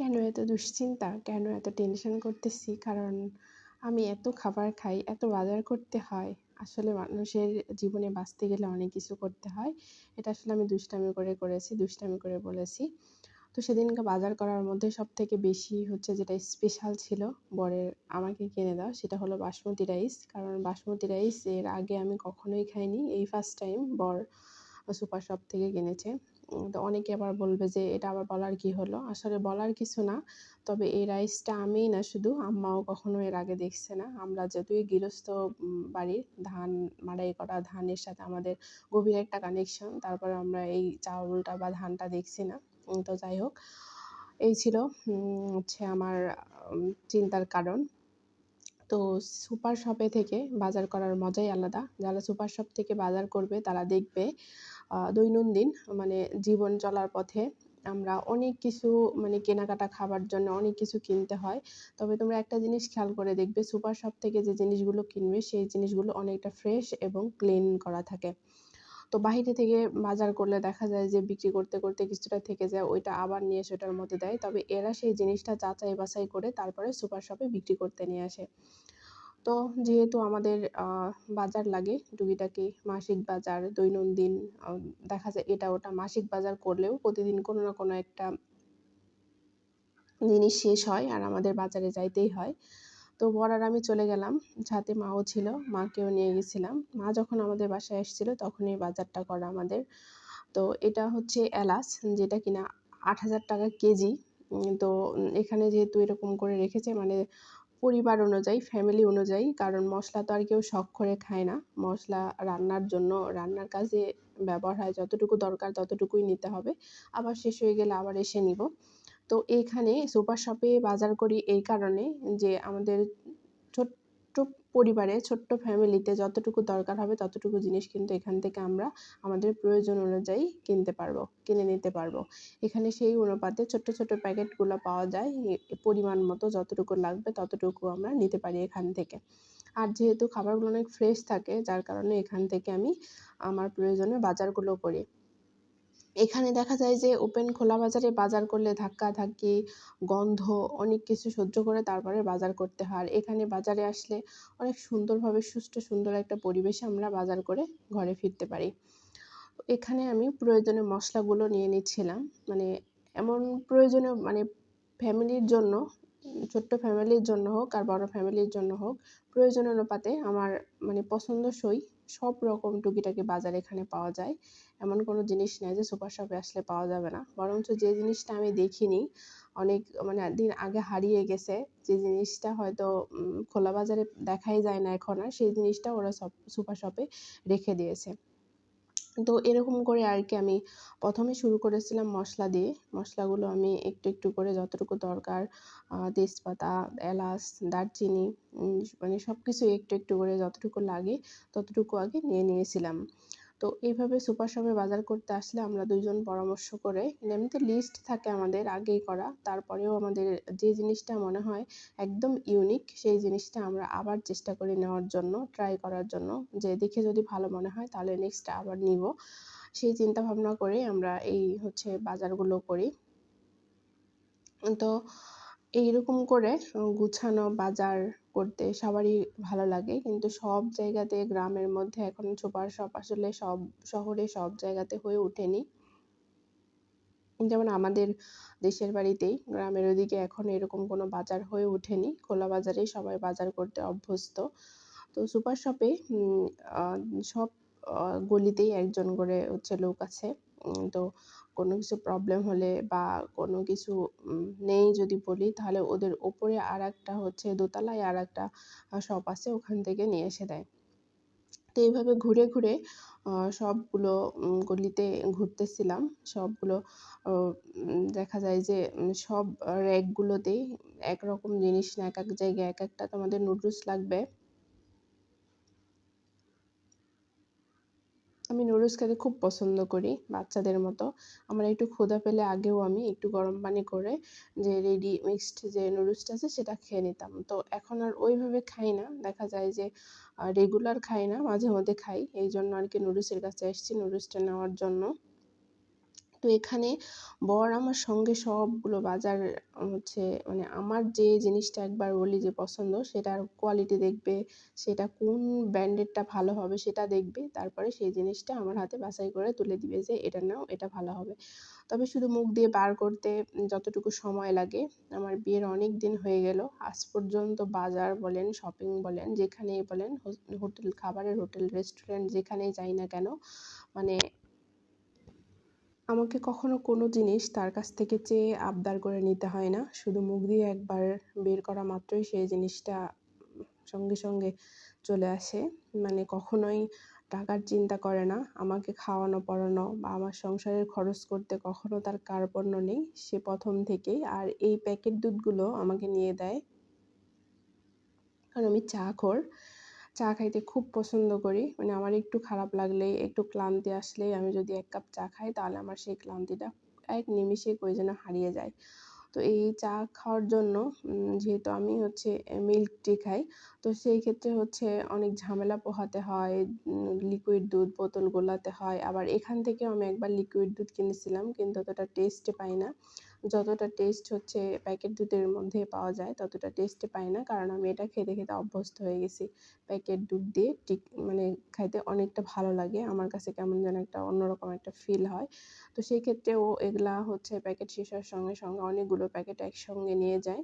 কেন এত দুশ্চিন্তা? কেন এত টেনশন করতেছি? কারণ আমি এত খাবার খাই, এত বাজার করতে হয়। আসলে মানুষের জীবনে বাঁচতে গেলে অনেক কিছু করতে হয়। এটা আসলে আমি দুষ্টামি করে করেছি, দুষ্টামি করে বলেছি। তো সেদিনকে বাজার করার মধ্যে সব থেকে বেশি হচ্ছে যেটা স্পেশাল ছিল বরের আমাকে কিনে দাও সেটা হলো বাসমতি রাইস কারণ বাসমতি রাইস এর আগে আমি কখনোই খাইনি। এই ফার্স্ট টাইম বর সুপার শপ থেকে কিনেছে। তো অনেকে আবার বলবে যে, এটা আবার বলার কি হলো? আসলে বলার কিছু না। তবে এই রাইসটা আমিই না, শুধু আম্মাও কখনো এর আগে দেখছে না। আমরা যতই গৃহস্থ বাড়ির ধান, মাড়াই করা ধানের সাথে আমাদের গভীর একটা কানেকশন তারপরে আমরা এই চাউলটা বা ধানটা দেখছি না। তো যাই হোক, এই ছিল হচ্ছে আমার চিন্তার কারণ। তো সুপার শপে থেকে বাজার করার মজাই আলাদা। যারা সুপার শপ থেকে বাজার করবে, তারা দেখবে দৈনন্দিন মানে জীবন চলার পথে আমরা অনেক কিছু মানে কেনাকাটা খাবার জন্য অনেক কিছু কিনতে হয়। তবে তোমরা একটা জিনিস খেয়াল করে দেখবে, সুপার শপ থেকে যে জিনিসগুলো কিনবে, সেই জিনিসগুলো অনেকটা ফ্রেশ এবং ক্লিন করা থাকে। তো বাহিরে থেকে বাজার করলে দেখা যায় যে বিক্রি করতে করতে কিছুটা থেকে যায়, ওইটা আবার নিয়ে এসে ওটার মধ্যে দেয়। তবে এরা সেই জিনিসটা যাচাই বাছাই করে তারপরে সুপার শপে বিক্রি করতে নিয়ে আসে। তো যেহেতু আমাদের বাজার লাগে টুকিটাকি মাসিক বাজার, দৈনন্দিন দেখা যায় এটা ওটা মাসিক বাজার করলেও প্রতিদিন কোনো না কোনো একটা জিনিস শেষ হয় আর আমাদের বাজারে যাইতেই হয়। তো বর আর আমি চলে গেলাম, সাথে মাও ছিল, মাকেও নিয়ে গেছিলাম। মা যখন আমাদের বাসায় এসেছিল তখনই বাজারটা করা আমাদের। তো এটা হচ্ছে এলাচ যেটা কিনা আট হাজার টাকা কেজি। তো এখানে যেহেতু এরকম করে রেখেছে মানে পরিবার অনুযায়ী ফ্যামিলি অনুযায়ী, কারণ মশলা তো আর কেউ শখ করে খায় না। মশলা রান্নার জন্য, রান্নার কাজে ব্যবহার হয়, যতটুকু দরকার ততটুকুই নিতে হবে। আবার শেষ হয়ে গেলে আবার এসে নিব। তো এইখানে সুপার শপে বাজার করি এই কারণে যে আমাদের ছোট্ট পরিবারে, ছোট্ট ফ্যামিলিতে যতটুকু দরকার হবে ততটুকু জিনিস কিন্তু এখান থেকে আমরা আমাদের প্রয়োজন অনুযায়ী কিনতে পারব, কিনে নিতে পারব। এখানে সেই অনুপাতে ছোট্ট ছোট্ট প্যাকেটগুলো পাওয়া যায়। পরিমাণ মতো যতটুকু লাগবে ততটুকু আমরা নিতে পারি এখান থেকে। আর যেহেতু খাবারগুলো অনেক ফ্রেশ থাকে, যার কারণে এখান থেকে আমি আমার প্রয়োজনে বাজারগুলো করি। এখানে দেখা যায় যে ওপেন খোলা বাজারে বাজার করলে ধাক্কা ধাক্কি, গন্ধ অনেক কিছু সহ্য করে তারপরে বাজার করতে হয়। আর এখানে বাজারে আসলে অনেক সুন্দরভাবে সুষ্ঠু সুন্দর একটা পরিবেশে আমরা বাজার করে ঘরে ফিরতে পারি। এখানে আমি প্রয়োজনীয় মশলাগুলো নিয়ে নিচ্ছিলাম। মানে এমন প্রয়োজনীয় মানে ফ্যামিলির জন্য, ছোট্ট ফ্যামিলির জন্য হোক আর বড় ফ্যামিলির জন্য হোক প্রয়োজন অনুপাতে আমার মানে পছন্দসই সব রকম টুকিটাকি বাজার এখানে পাওয়া যায়। এমন কোনো জিনিস নেই যে সুপার শপে আসলে পাওয়া যাবে না। বরঞ্চ যে জিনিসটা আমি দেখিনি, অনেক মানে দিন আগে হারিয়ে গেছে, যে জিনিসটা হয়তো খোলা বাজারে দেখাই যায় না এখন আর, সেই জিনিসটা ওরা সব, সুপার শপে রেখে দিয়েছে। তো এরকম করে আর কি আমি প্রথমে শুরু করেছিলাম মশলা দিয়ে। মশলাগুলো আমি একটু একটু করে যতটুকু দরকার তেজপাতা, এলাচ, দারচিনি মানে সব কিছু একটু একটু করে যতটুকু লাগে ততটুকু আগে নিয়ে নিয়েছিলাম। তো এইভাবে সুপার শপে বাজার করতে আসলে আমরা দুজন পরামর্শ করে এমনিতে লিস্ট থাকে আমাদের আগেই করা, তারপরেও আমাদের যে জিনিসটা মনে হয় একদম ইউনিক সেই জিনিসটা আমরা আবার চেষ্টা করি নেওয়ার জন্য ট্রাই করার জন্য, যে দেখে যদি ভালো মনে হয় তাহলে নেক্সট আবার নিব। সেই চিন্তা ভাবনা করে আমরা এই হচ্ছে বাজারগুলো করি। তো এইরকম করে গুছানো, বাজার করতে সবারই ভালো লাগে। কিন্তু সব জায়গাতে গ্রামের মধ্যে এখন সুপার শপ আসলে সব শহরে সব জায়গাতে হয়ে ওঠেনি। যেমন আমাদের দেশের বাড়িতেই গ্রামের ওদিকে এখন এরকম কোনো বাজার হয়ে ওঠেনি। খোলা বাজারেই সবাই বাজার করতে অভ্যস্ত। তো সুপার শপে সব গলিতেই একজন করে হচ্ছে লোক আছে। তো কোনো কিছু প্রবলেম হলে বা কোনো কিছু নেই যদি বলি, তাহলে ওদের ওপরে আর একটা হচ্ছে দোতলায় আর একটা শপ আছে, ওখান থেকে নিয়ে এসে দেয়। তো এইভাবে ঘুরে ঘুরে সবগুলো গলিতে ঘুরতেছিলাম। সবগুলো দেখা যায় যে সব র্যাকগুলোতেই একরকম জিনিস না, এক এক জায়গায় এক একটা তোমাদের নুডলস লাগবে। আমি নুডলস খেতে খুব পছন্দ করি বাচ্চাদের মতো। আমার একটু ক্ষুধা পেলে আগেও আমি একটু গরম পানি করে যে রেডি মিক্সড যে নুডলসটা আছে সেটা খেয়ে নিতাম। তো এখন আর ওইভাবে খাই না। দেখা যায় যে রেগুলার খাই না, মাঝে মধ্যে খাই। এই জন্য আর কি নুডলসের কাছে এসেছি নুডলসটা নেওয়ার জন্য। তো এখানে বর আমার সঙ্গে সবগুলো বাজার, হচ্ছে মানে আমার যে জিনিসটা একবার বলি যে পছন্দ, সেটার কোয়ালিটি দেখবে, সেটা কোন ব্র্যান্ডেরটা ভালো হবে সেটা দেখবে, তারপরে সেই জিনিসটা আমার হাতে বাছাই করে তুলে দিবে যে এটা নাও, এটা ভালো হবে। তবে শুধু মুখ দিয়ে বার করতে যতটুকু সময় লাগে, আমার বিয়ের অনেক দিন হয়ে গেল, আজ পর্যন্ত বাজার বলেন শপিং বলেন, যেখানেই বলেন হোটেল, খাবারের হোটেল রেস্টুরেন্ট যেখানেই যাই না কেন মানে আমাকে কখনো কোনো জিনিস তার কাছ থেকে চেয়ে আবদার করে নিতে হয় না। শুধু মুখ দিয়ে একবার বের করা মাত্রই সেই জিনিসটা সঙ্গে সঙ্গে চলে আসে। মানে কখনোই টাকার চিন্তা করে না। আমাকে খাওয়ানো, পড়ানো বা আমার সংসারের খরচ করতে কখনো তার কার্পণ্য নেই। সে প্রথম থেকেই আর এই প্যাকেট দুধগুলো আমাকে নিয়ে দেয়। কারণ আমি চা খোর চা খাইতে খুব পছন্দ করি। মানে আমার একটু খারাপ লাগলেই, একটু ক্লান্তি আসলেই আমি যদি এক কাপ চা খাই, তাহলে আমার সেই ক্লান্তিটা এক নিমিষে কই যেন হারিয়ে যায়। তো এই চা খাওয়ার জন্য যেহেতু আমি হচ্ছে মিল্ক টি খাই, তো সেই ক্ষেত্রে হচ্ছে অনেক ঝামেলা পোহাতে হয় লিকুইড দুধ বোতল গোলাতে হয়। আবার এখান থেকেও আমি একবার লিকুইড দুধ কিনেছিলাম, কিন্তু অতটা টেস্ট পাই না। যতটা টেস্ট হচ্ছে প্যাকেট দুধের মধ্যে পাওয়া যায়, ততটা টেস্ট পাই না। কারণ আমি এটা খেতে খেতে অভ্যস্ত হয়ে গেছি। প্যাকেট দুধ দিয়ে টিক মানে খাইতে অনেকটা ভালো লাগে। আমার কাছে কেমন যেন একটা অন্যরকম একটা ফিল হয়। তো সেই ক্ষেত্রে ও এগুলা হচ্ছে প্যাকেট শেষ হওয়ার সঙ্গে সঙ্গে অনেকগুলো প্যাকেট একসঙ্গে নিয়ে যায়।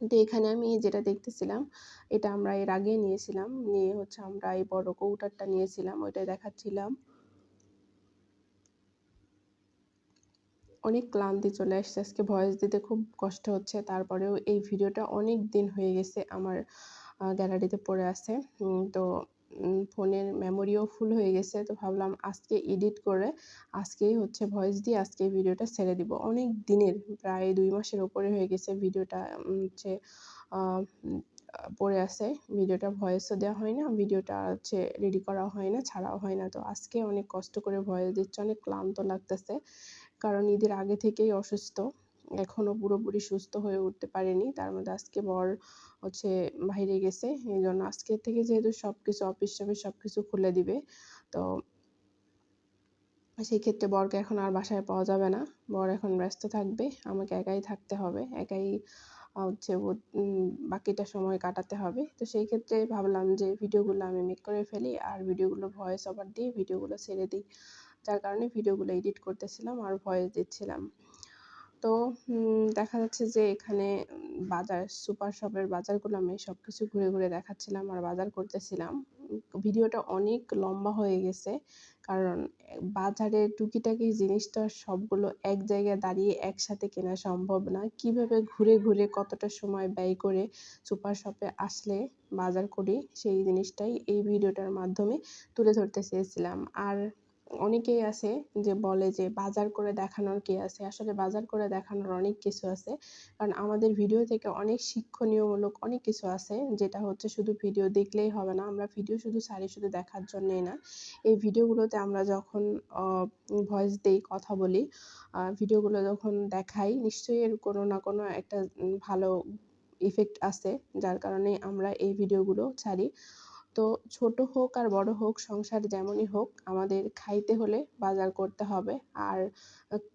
তো এখানে আমি যেটা দেখতেছিলাম, এটা আমরা এর আগে নিয়েছিলাম। নিয়ে হচ্ছে আমরা এই বড় কৌটারটা নিয়েছিলাম। ওইটা দেখাচ্ছিলাম। অনেক ক্লান্তি চলে আসছে। আজকে ভয়েস দিতে খুব কষ্ট হচ্ছে। তারপরেও এই ভিডিওটা অনেক দিন হয়ে গেছে আমার গ্যালারিতে পড়ে আছে। তো ফোনের মেমোরিও ফুল হয়ে গেছে। তো ভাবলাম আজকে এডিট করে আজকেই হচ্ছে ভয়েস দিয়ে আজকে ভিডিওটা ছেড়ে দিব। অনেক দিনের, প্রায় দুই মাসের ওপরে হয়ে গেছে ভিডিওটা হচ্ছে পড়ে আছে। ভিডিওটা ভয়েসও দেওয়া হয় না, ভিডিওটা হচ্ছে রেডি করা হয় না, ছাড়াও হয় না। তো আজকে অনেক কষ্ট করে ভয়েস দিচ্ছে, অনেক ক্লান্ত লাগতেছে। কারণ ঈদের আগে থেকেই অসুস্থ। এখনও পুরোপুরি সুস্থ হয়ে উঠতে পারেনি। তার মধ্যে আজকে বর হচ্ছে বাইরে গেছে। এই জন্য আজকে থেকে যেহেতু সব কিছু অফিস টফিস সব কিছু খুলে দিবে, তো সেই ক্ষেত্রে বরকে এখন আর বাসায় পাওয়া যাবে না। বর এখন ব্যস্ত থাকবে। আমাকে একাই থাকতে হবে। একাই হচ্ছে বাকিটা সময় কাটাতে হবে। তো সেই ক্ষেত্রে ভাবলাম যে ভিডিওগুলো আমি মেক করে ফেলি। আর ভিডিওগুলো ভয়েস ওভার দিয়ে ভিডিওগুলো ছেড়ে দিই। যার কারণে ভিডিওগুলো এডিট করতেছিলাম আর ভয়েস দিচ্ছিলাম। তো দেখা যাচ্ছে যে এখানে বাজার, সুপার শপের বাজারগুলো আমি সব কিছু ঘুরে ঘুরে দেখাচ্ছিলাম আর বাজার করতেছিলাম। ভিডিওটা অনেক লম্বা হয়ে গেছে, কারণ বাজারে টুকিটাকি জিনিস তো সবগুলো এক জায়গায় দাঁড়িয়ে একসাথে কেনা সম্ভব না। কীভাবে ঘুরে ঘুরে কতটা সময় ব্যয় করে সুপার শপে আসলে বাজার করি, সেই জিনিসটাই এই ভিডিওটার মাধ্যমে তুলে ধরতে চেয়েছিলাম। আর অনেকেই আছে যে বলে যে বাজার করে দেখানোর কি আছে? আসলে বাজার করে দেখানোর অনেক কিছু আছে। কারণ আমাদের ভিডিও থেকে অনেক শিক্ষণীয়মূলক অনেক কিছু আছে, যেটা হচ্ছে শুধু ভিডিও দেখলেই হবে না, আমরা ভিডিও শুধু সারি শুধু দেখার জন্যই না। এই ভিডিওগুলোতে আমরা যখন ভয়েস দেই, কথা বলি ভিডিওগুলো যখন দেখাই, নিশ্চয়ই এর কোনো না কোনো একটা ভালো ইফেক্ট আছে, যার কারণে আমরা এই ভিডিওগুলো ছাড়ি। তো ছোট হোক আর বড় হোক, সংসার যেমনই হোক, আমাদের খাইতে হলে বাজার করতে হবে। আর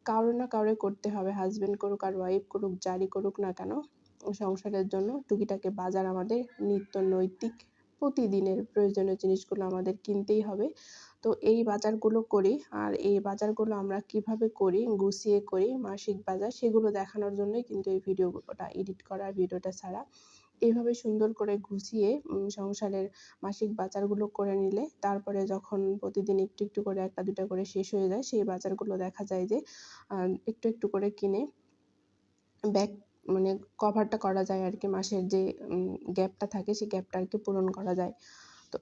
কারও না কারও করতে হবে। হাজব্যান্ড করুক আর ওয়াইফ করুক, যারই করুক না কেন, সংসারের জন্য টুকিটাকি বাজার আমাদের নিত্য নৈতিক প্রতিদিনের প্রয়োজনীয় জিনিসগুলো আমাদের কিনতেই হবে। তো এই বাজারগুলো করি। আর এই বাজারগুলো আমরা কীভাবে করি, গুছিয়ে করি, মাসিক বাজার, সেগুলো দেখানোর জন্যই কিন্তু এই ভিডিওটা এডিট করা ভিডিওটা ছাড়া। এইভাবে সুন্দর করে গুছিয়ে সংসারের মাসিক বাজারগুলো করে নিলে তারপরে যখন প্রতিদিন একটু একটু করে একটা দুটা করে শেষ হয়ে যায়, সেই বাজারগুলো দেখা যায় যে একটু একটু করে কিনে ব্যাগ মানে কভারটা করা যায় আর কি মাসের যে গ্যাপটা থাকে সেই গ্যাপটা আর কি পূরণ করা যায়। তো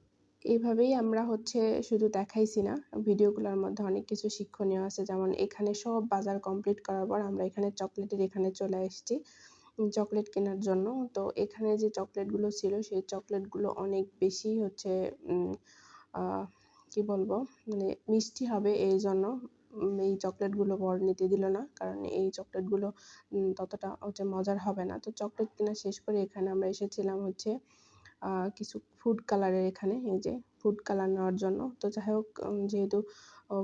এইভাবেই আমরা হচ্ছে শুধু দেখাইছি না, ভিডিওগুলোর মধ্যে অনেক কিছু শিক্ষণীয় আছে। যেমন এখানে সব বাজার কমপ্লিট করার পর আমরা এখানে চকলেটের এখানে চলে এসেছি। চকলেট কেনার জন্য। তো এখানে যে চকলেটগুলো ছিল, সেই চকলেটগুলো অনেক বেশি হচ্ছে কি বলব? মানে মিষ্টি হবে এই জন্য। এই চকলেটগুলো বর নিতে দিল না, কারণ এই চকলেটগুলো ততটা হচ্ছে মজার হবে না। তো চকলেট কেনা শেষ করে এখানে আমরা এসেছিলাম হচ্ছে কিছু ফুড কালারের এখানে, এই যে ফুড কালার নেওয়ার জন্য। তো যাই হোক যেহেতু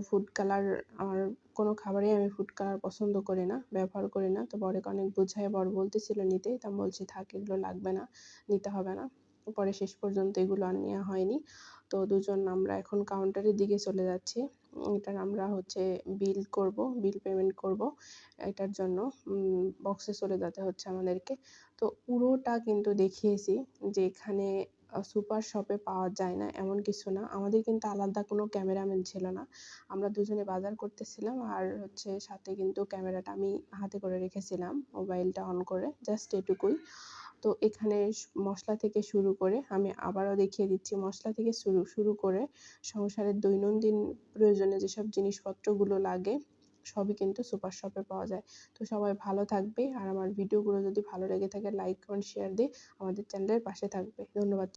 ফুড কালার আমার কোনো খাবারেই আমি ফুড কালার পছন্দ করি না, ব্যবহার করি না, তো বরকে অনেক বোঝায়, বর বলতেছিল নিতে, তা আমি বলছি, থাক, এগুলো লাগবে না, নিতে হবে না। পরে শেষ পর্যন্ত এগুলো আর নেওয়া হয়নি। তো দুজন আমরা এখন কাউন্টারের দিকে চলে যাচ্ছি। এটার আমরা হচ্ছে বিল করব বিল পেমেন্ট করব, এটার জন্য বক্সে চলে যেতে হচ্ছে আমাদেরকে। তো পুরোটা কিন্তু দেখিয়েছি যে এখানে সুপার শপে পাওয়া যায় না, এমন কিছু না। আমাদের কিন্তু আলাদা কোনো ক্যামেরাম্যান ছিল না। আমরা দুজনে বাজার করতেছিলাম আর হচ্ছে সাথে কিন্তু ক্যামেরাটা আমি হাতে করে রেখেছিলাম মোবাইলটা অন করে জাস্ট এটুকুই। তো এখানে মশলা থেকে শুরু করে আমি আবারও দেখিয়ে দিচ্ছি, মশলা থেকে শুরু শুরু করে সংসারের দৈনন্দিন প্রয়োজনে যেসব জিনিসপত্রগুলো লাগে, সবই কিন্তু সুপার শপে পাওয়া যায়। তো সবাই ভালো থাকবে আর আমার ভিডিওগুলো যদি ভালো লেগে থাকে লাইক কমেন্ট শেয়ার দিয়ে আমাদের চ্যানেলের পাশে থাকবে। ধন্যবাদ।